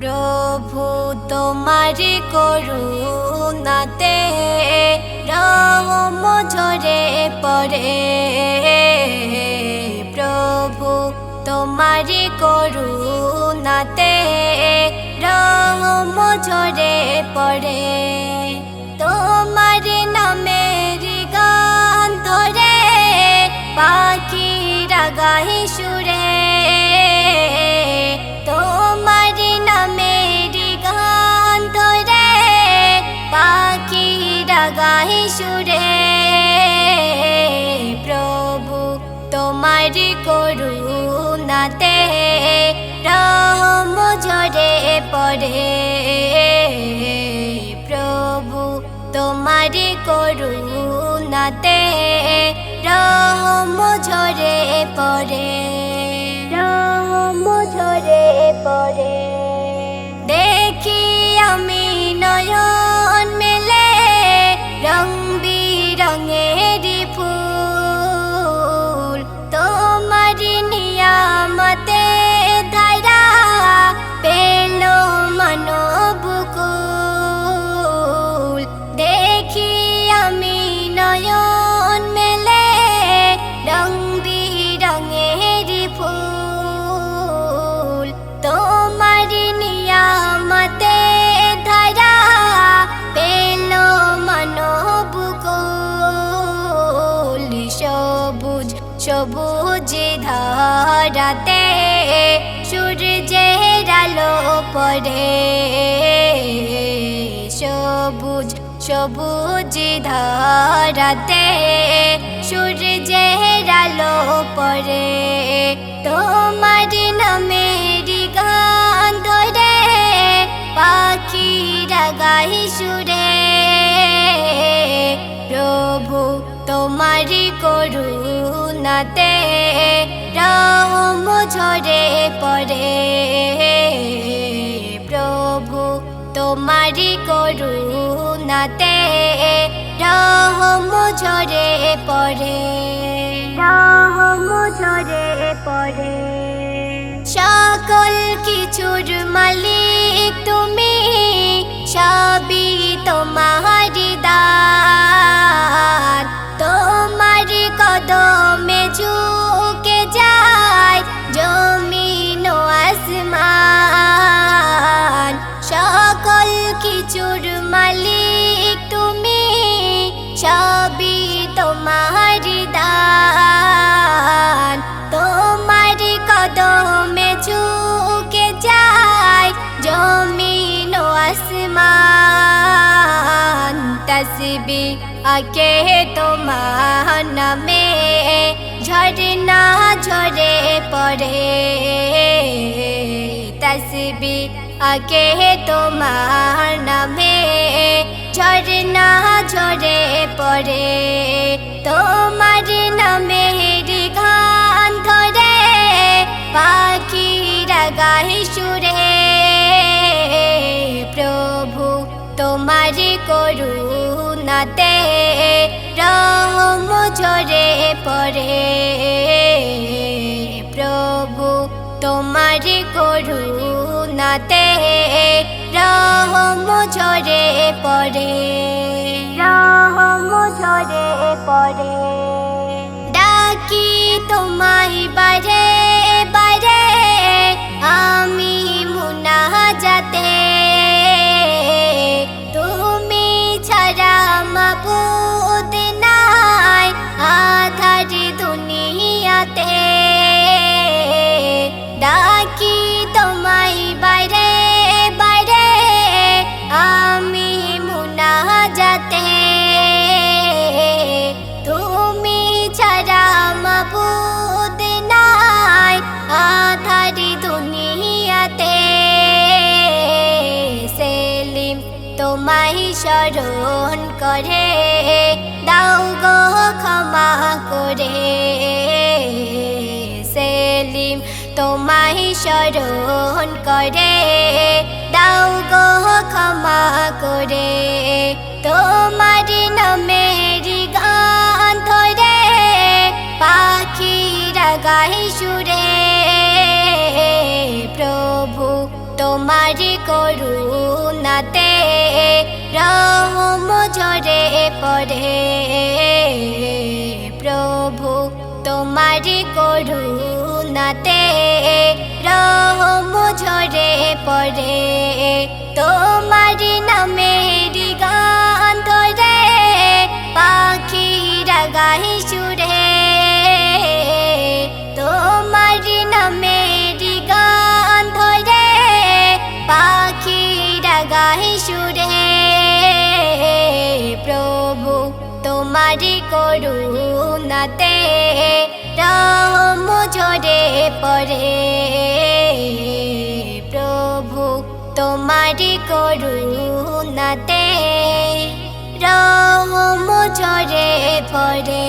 প্রভু তোমারি করুণাতে রহম ঝরে পড়ে। প্রভু তোমারি করুণাতে রহম ঝরে পড়ে। তোমার নামের সুরে প্রভু তোমার করুণাতে রহম ঝরে পড়ে। প্রভু তোমার করুণাতে রহম ঝরে পড়ে। সবুজ ধারাতে সূর্যের আলো পড়ে। সবুজ সবুজ ধারাতে সূর্যের আলো পড়ে। তোমার নামের গান ধরে, পাখিরা গাই সুরে। প্রভু তোমারি করুণাতে রহম ঝরে পড়ে। প্রভু তোমারি করুণাতে রহম ঝরে পড়ে। রহম ঝরে পড়ে। সকল কিছুর মালিক তুমি সবই তোমার। তসবি আকে তোমার নামে ঝরনা ঝরে পড়ে। তসবি আকে তোমার নামে ঝরনা ঝরে পড়ে। তোমার নামের ঝরে পড়ে। প্রভু তোমার করুণাতে রহম ঝরে পড়ে। রহম ঝরে পড়ে। ডাকি তোমায় বারে স্মরণ করে, দাও গো ক্ষমা করে। তোমার নামের গান ধরে, পাখিরা গাই সুরে। প্রভু, তোমার করুণাতে রহম ঝরে পড়ে। প্রভু, তোমারি করুণাতে পড়ে। তোমারি নামের গান ধরে, পাখিরা গাই সুরে। তোমারি নামের গান ধরে, পাখিরা গাই সুরে। প্রভু, তোমারি করুণাতে রহম ঝরে পড়ে। তোমারি করুণাতে রহম ঝরে পড়ে।